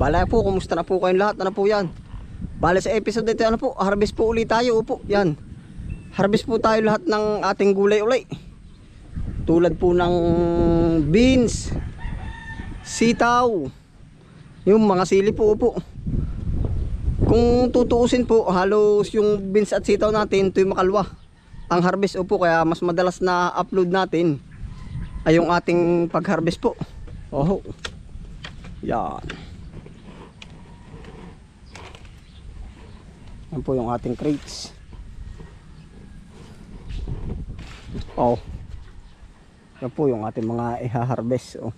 Bala po, kumusta na po kayong lahat? Ano po yan? Bala sa episode dito, ano po, harvest po ulit tayo. Upo, yan. Harvest po tayo lahat ng ating gulay uli. Tulad po ng beans, sitaw, yung mga sili po, upo. Kung tutuusin po, halos yung beans at sitaw natin, ito yung makalwa. Ang harvest upo, kaya mas madalas na upload natin ay yung ating pag-harvest po. Oho. Yan. Yan po yung ating crates. Oh. Yan po yung ating mga iha-harvest. Oh.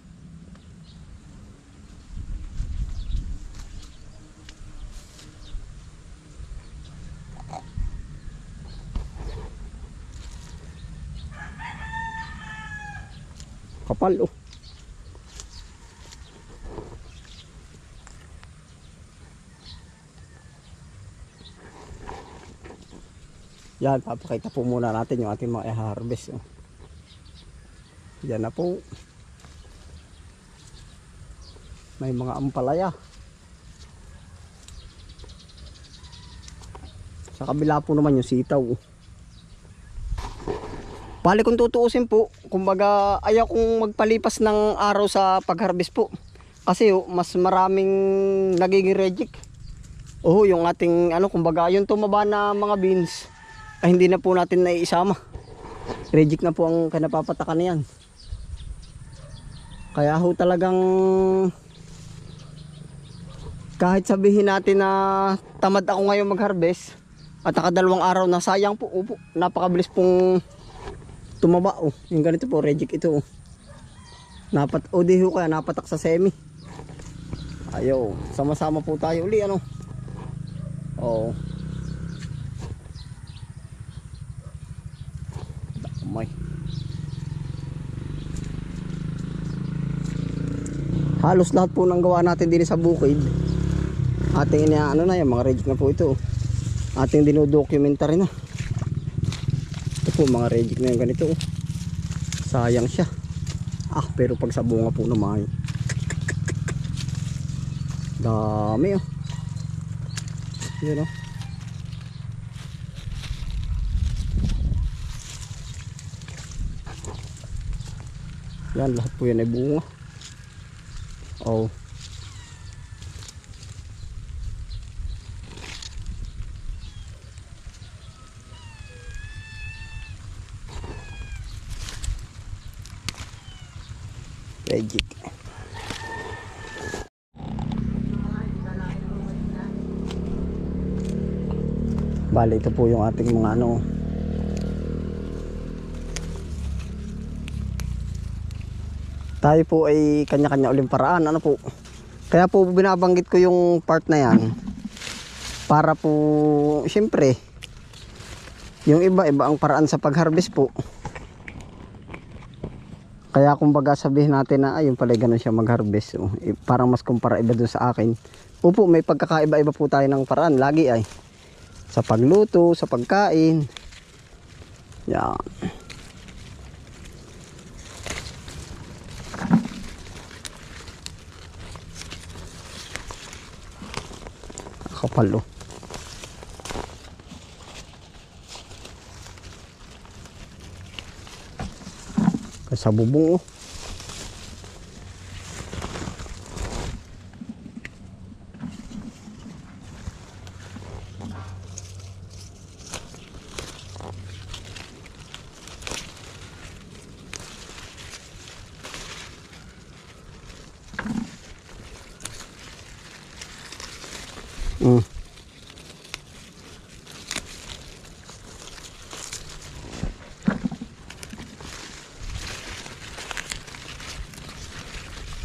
Kapal oh. Yan, papakita po muna natin yung ating mga i-harvest. Oh. Yan na po. May mga ampalaya. Sa kabila po naman yung sitaw. oh. Bali kung tutuusin po, kumbaga ayaw kong magpalipas ng araw sa pag-harvest po. Kasi oh, mas maraming nagiging reject. Oh, yung ating ano, kumbaga yung tumaba na mga beans ay hindi na po natin naiisama. Reject na po ang kanapapatakan niyan. Kaya ho talagang kahit sabihin natin na tamad ako ngayon mag-harvest at nakadalawang araw na sayang po, upo, napakabilis pong tumaba oh. Yung ganito po, reject ito oh. Napat, o di ho kaya napatak sa semi. Ayo, sama-sama po tayo uli ano. Oh. Halos lahat po ng gawa natin din sa bukid. Ating ina ano na yan, mga reject na po ito. Ating dinodocumentary na. Ito po mga reject na yung ganito. oh. Sayang siya. Ah, pero pag sa bunga po naman. Dami oh. Yun oh. Yan, lahat po yan ay bunga. Oh. Magic. Bale, ito po yung ating mga ano. Tayo po ay kanya-kanya uling paraan. Ano po? Kaya po binabanggit ko yung part na yan. Para po, siyempre, yung iba, iba ang paraan sa pag-harvest po. Kaya kumbaga sabihin natin na ayun pala ganun siya mag-harvest. Oh. Eh, parang mas kumpara iba dun sa akin. Opo, may pagkakaiba-iba po tayo ng paraan. Lagi ay. Sa pagluto, sa pagkain. Yan. Kapal oh. Sa bubong oh.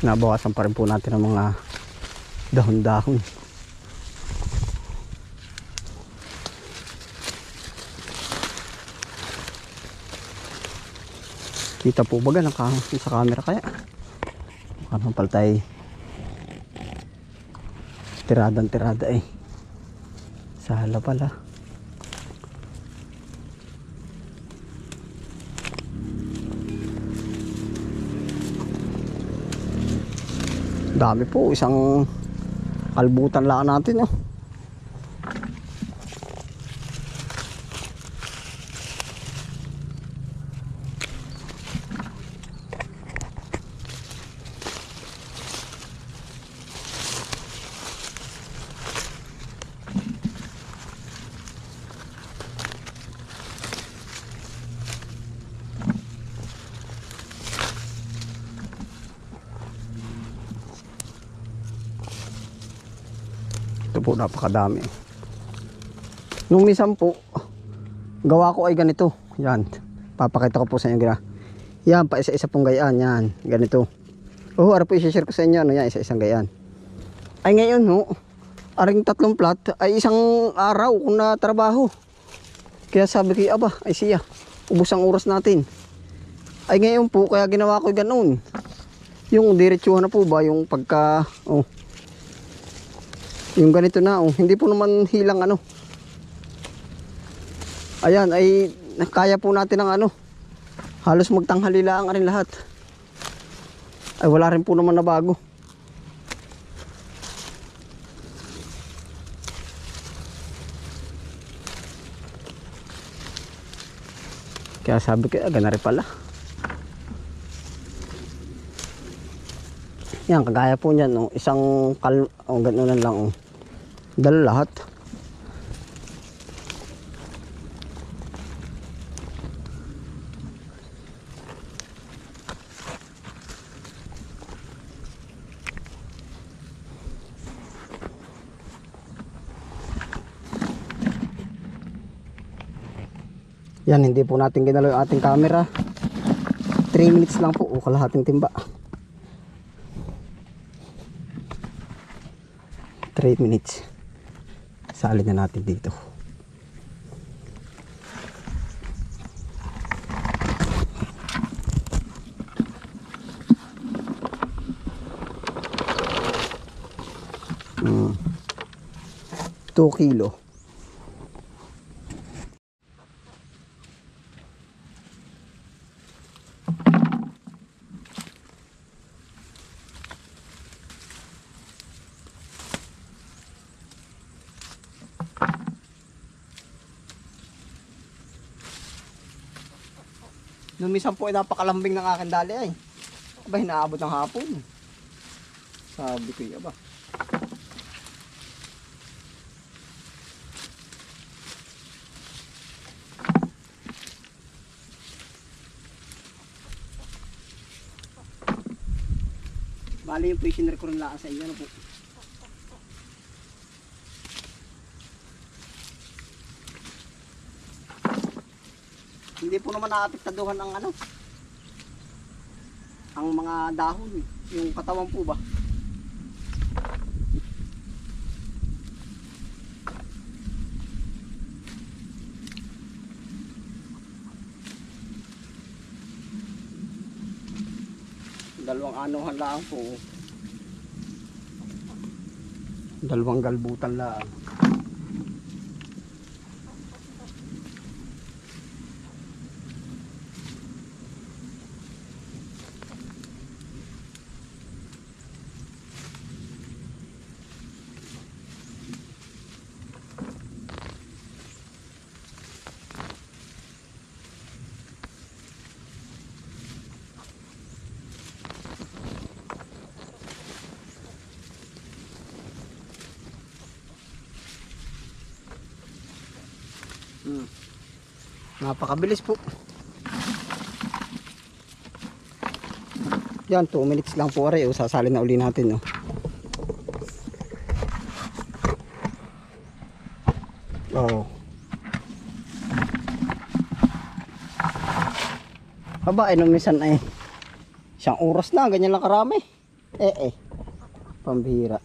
Nabawasan pa rin po natin ang mga dahon-dahon. Kita po ba ng ka sa camera kaya? Ano pala tayo tiradang tirada eh. Sa hala pala dami po isang Kalbutan lang natin oh. Napakadami. Nung minsan po, gawa ko ay ganito. Yan. Papakita ko po sa inyo. gina- Yan, pa isa-isa pong gayaan. Yan, ganito. Oh, ara po i-share ko sa inyo. Ano yan, isa-isang gayaan. Ay ngayon, no, aring tatlong plat ay isang araw kung na trabaho. Kaya sabi ko, aba, ay siya. Ubus ang oras natin. Ay ngayon po, kaya ginawa ko ganoon. Yung diretsuhan na po ba, yung pagka, oh, yung ganito na, oh. hindi po naman hilang ano. Ayan, ay kaya po natin ang ano. Halos magtanghali lang rin lahat. Ay wala rin po naman na bago. Kaya sabi ko, ganari pala. Yan, kagaya po niyan, no? isang kal... Oh, gano'n lang. Oh. Dala lahat. Yan, hindi po natin ginalo yung ating camera. 3 minutes lang po, o kalahating timba. 3 minutes. Salin na natin dito. Mm. 2 kilo. Nung minsan po ay napakalambing ng aking dali ay. Aba, hinaabot ng hapon. Sabi ko, aba. Bali yung po yung rin lang sa inyo. Ano po? Hindi po naman naapektaduhan ang ano. Ang mga dahon, yung katawan po ba? Dalawang anuhan lang po. Dalawang galbutan lang. Napakabilis po. Yan, 2 minutes lang po aray. O, sasali na uli natin. No? Oo. Aba, ay nung minsan ay isang oras na, ganyan lang karami. Eh, eh. Pambihira.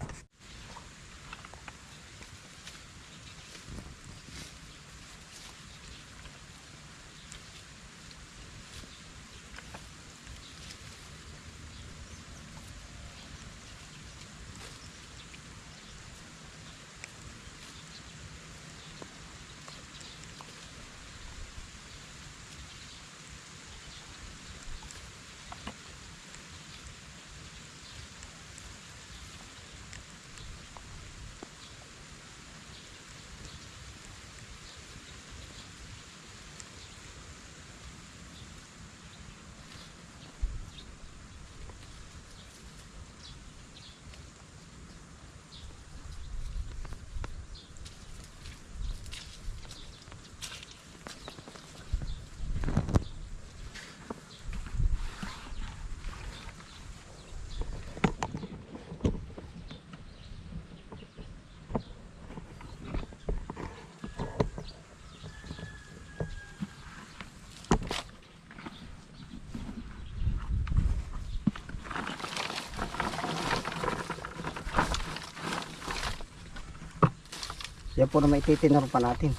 Yan po na maititinor pa natin.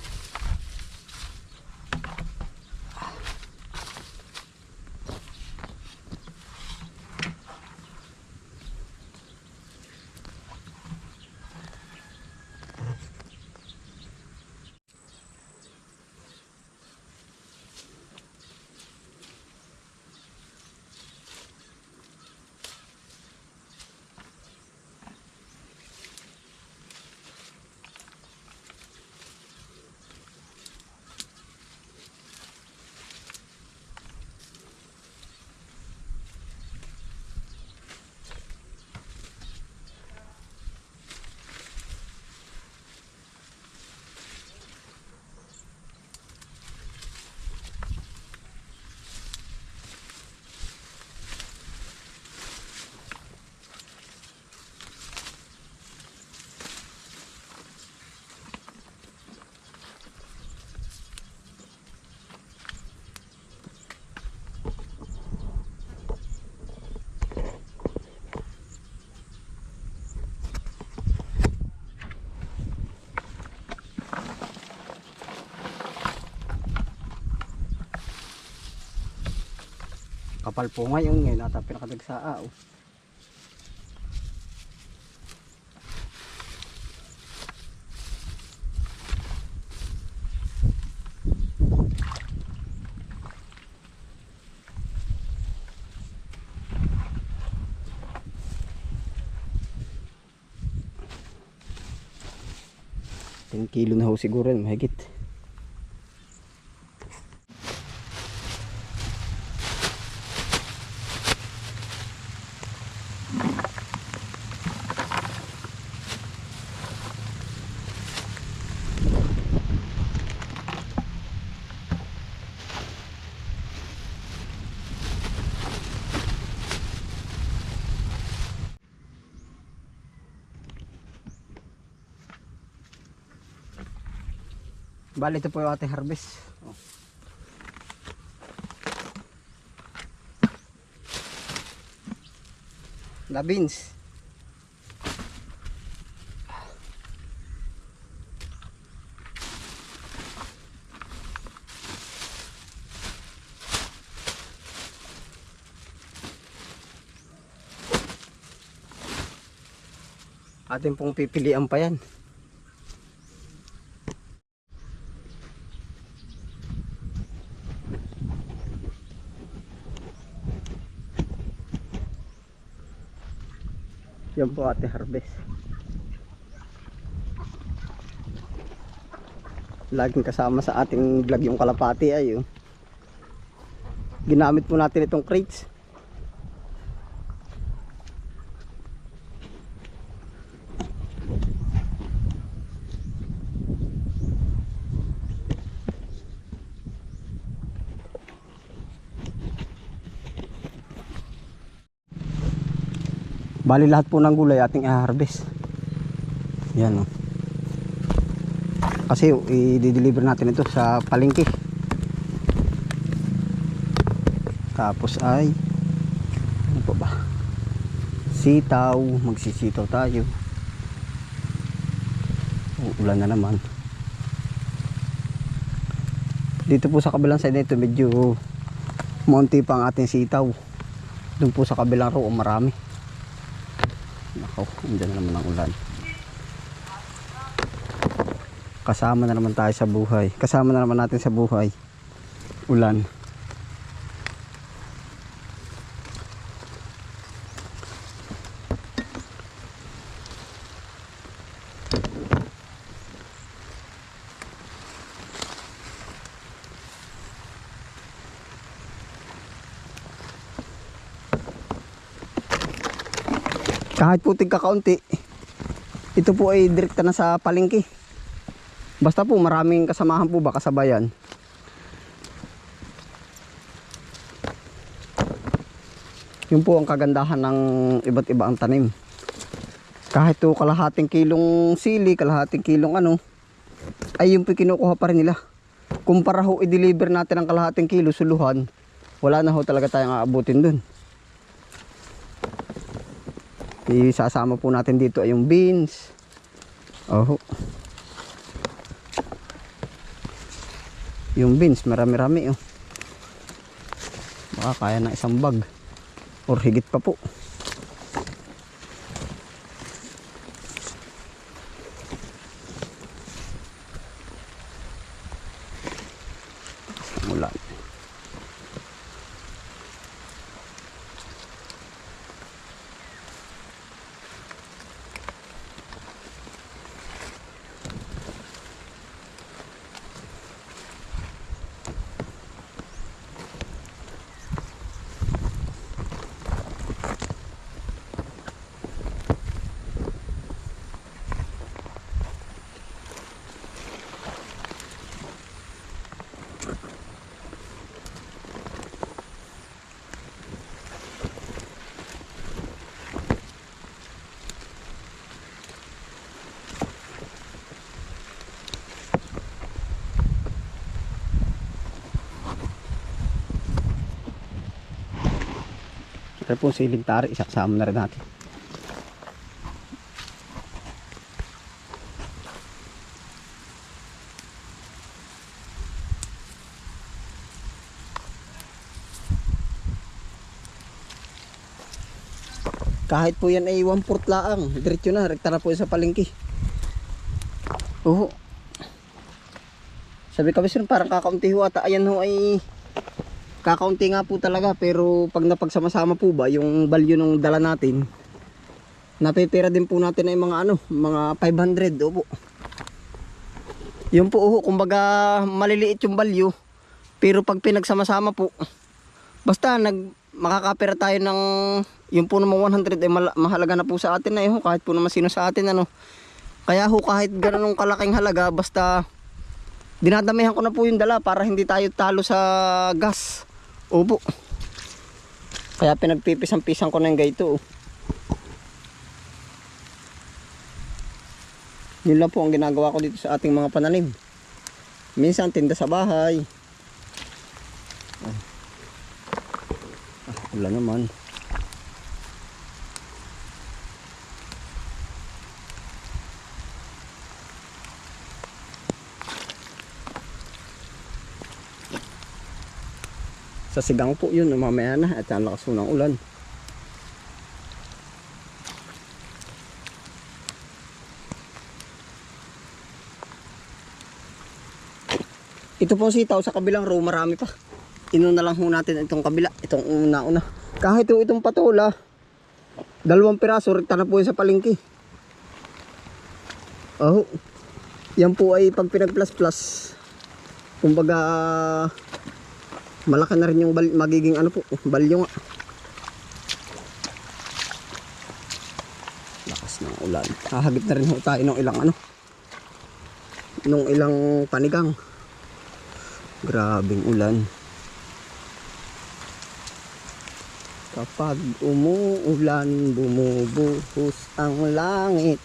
Kapal po ngayon ngayon ata pinakadagsaa oh. Ten kilo na ho siguro mahigit. Bali, ito po yung ating harvest. Oh. Na beans. Atin pong pipilian pa yan. Yan po ate harvest. Laging kasama sa ating vlog yung kalapati ay oh. Ginamit po natin itong crates. Bali lahat po ng gulay ating i-harvest. Yan oh. Kasi i-deliver natin ito sa palengke. Tapos ay ano po ba? Sitaw, magsisitaw tayo. Uulan na naman. Dito po sa kabilang side nito medyo monti pa ang ating sitaw. Doon po sa kabilang row marami. Nako, andyan na naman ang ulan. Kasama na naman tayo sa buhay. Kasama na naman natin sa buhay. Ulan. Kahit puting kakaunti ito po ay direkta na sa palengke. Basta po maraming kasamahan po ba kasabayan? Yun po ang kagandahan ng iba't iba ang tanim. Kahit to kalahating kilong sili kalahating kilong ano ay yung kinukuha pa rin nila. Kumpara ho i-deliver natin ang kalahating kilo suluhan wala na ho talaga tayong aabutin dun Isasama po natin dito ay yung beans. Oh. Yung beans, marami-rami. Oh. Baka kaya na isang bag. Or higit pa po. Ito po siling tari, isaksama na rin natin. Kahit po yan ay 1 fourth laang, diretso na, rekta na po sa palengke. Oo. Sabi ka sir, parang kakaunti ho ata. Ayan ho ay kakaunti nga po talaga pero pag napagsama-sama po ba yung value ng dala natin napipira din po natin ay mga ano mga 500 opo yung po uho kumbaga maliliit yung value pero pag pinagsama-sama po basta nag makakapira tayo ng yung po naman 100 ay mal- mahalaga na po sa atin na eh kahit po naman sino sa atin ano kaya ho kahit ganun kalaking halaga basta dinadamihan ko na po yung dala para hindi tayo talo sa gas. Opo. Kaya pinagpipisang-pisang ko na yung gaito. oh. Yun lang po ang ginagawa ko dito sa ating mga pananim. Minsan tinda sa bahay. Ah, ah wala naman. Sa sigang po yun, mamaya na at ang lakas ng ulan. Ito po sitaw sa kabilang row, marami pa. Inuna lang ho natin itong kabila, itong una-una. Kahit ho itong patola, dalawang piraso, rikta na po yun sa palengke. Oh, yan po ay pag pinag-plus-plus, kumbaga malaki na rin yung bal- magiging ano po, balyo nga. Lakas ng ulan. Hahagip na rin ho tayo ng ilang ano. Nung ilang panigang. Grabing ulan. Kapag umuulan, bumubuhos ang langit.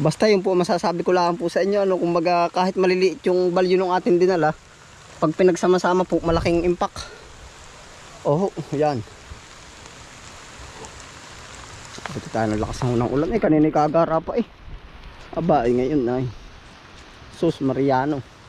Basta yun po masasabi ko lang po sa inyo ano kumbaga kahit maliliit yung value ng ating dinala pag pinagsama-sama po malaking impact. Oh, yan. Ito tayo ng lakas ng ulan eh kanina kagara pa eh. Aba eh ngayon ay. Sus Mariano.